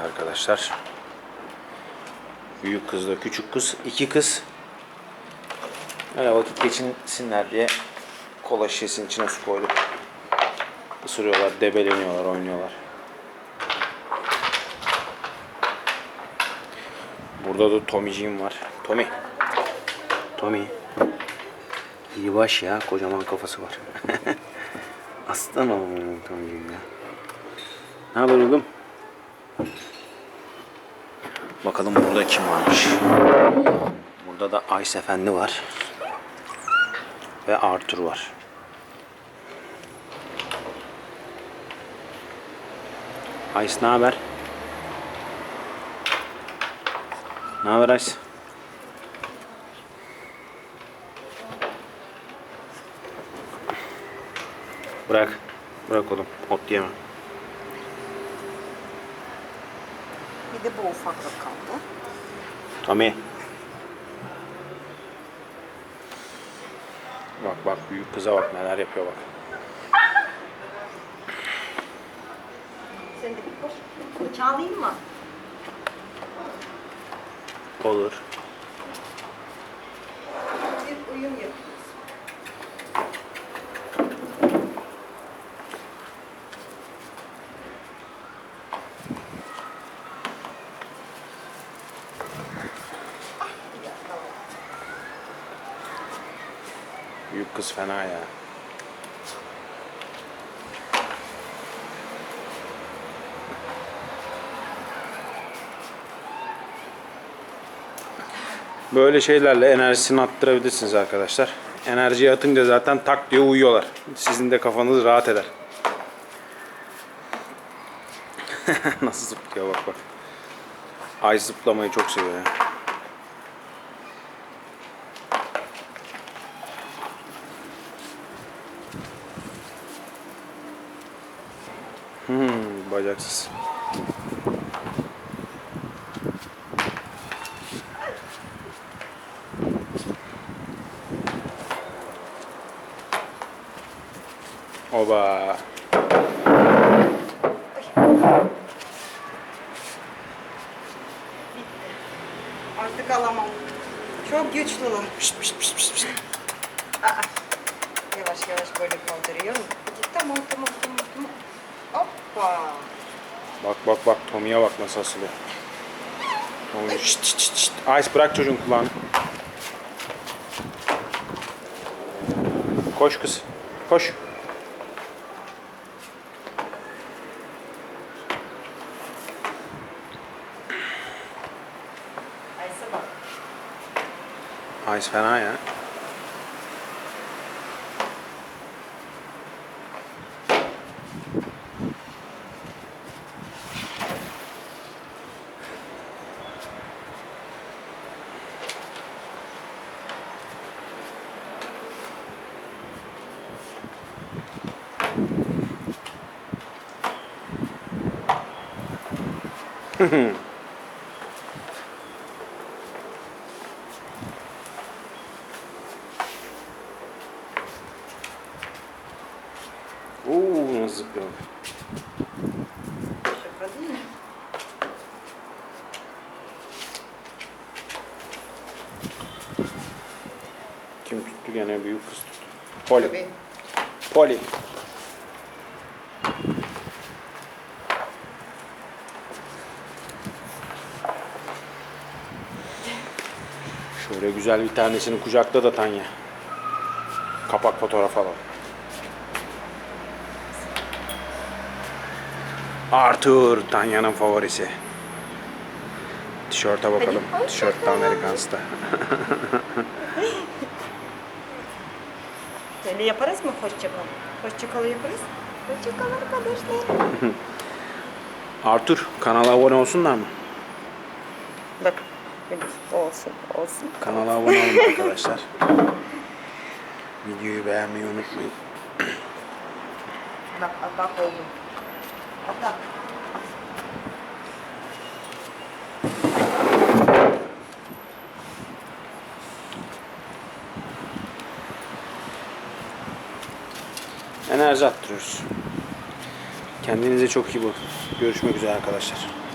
Evet arkadaşlar. Büyük kızla küçük kız. iki kız. Öyle vakit geçinsinler diye kola şişesinin içine su koyduk. Isırıyorlar, debeleniyorlar, oynuyorlar. Burada da Tommy'ciğim var. Tommy. Tommy. İyi baş ya. Kocaman kafası var. Aslan oğlum Tommy'ciğim ya. Ne haber oğlum? Bakalım burada kim varmış. Burada da Ays Efendi var. Ve Arthur var. Ays ne haber? Ne haber Ays? Bırak. Bırak oğlum. Ot yeme. Bir de bu ufaklık kaldı. Tommy. Bak bak büyük kıza bak neler yapıyor bak. Sen de bir koş. Bıçağı alayım mı? Olur. Büyük kız fena ya. Böyle şeylerle enerjisini arttırabilirsiniz arkadaşlar. Enerjiyi atınca zaten tak diye uyuyorlar. Sizin de kafanız rahat eder. Nasıl zıplıyor bak bak. Ay zıplamayı çok seviyor ya. Hmm, bacaksız. Oba. Artık alamam. Çok güçlüler. Pişt, pişt, pişt, pişt, pişt. Aa, yavaş yavaş böyle kaldırıyorum. Tamam tamam tamam tamam. Hoppa. Bak bak bak Tommy'ye bak nasıl asılıyor. Tommy şşt şşt şşt. Ice bırak çocuğun kulağını. Koş kız. Koş. Ice fena ya. Uh, um zipão. Kim tuttu gene büyük kız tuttu. Poli. Poli. Güzel bir tanesini kucakla da Tanya. Kapak fotoğraf alalım. Arthur, Tanya'nın favorisi. Tişörte bakalım. Tişört de Amerikans'ta. Öyle yaparız mı hoşça kal? Hoşça kal yaparız. Hoşça kal arkadaşlar. Arthur, kanala abone olsunlar mı? Olsun olsun. Kanala abone olun arkadaşlar. Videoyu beğenmeyi unutmayın. Bak oğlum. Bak bak. Enerji attırıyoruz. Kendinize çok iyi bakın. Görüşmek üzere arkadaşlar.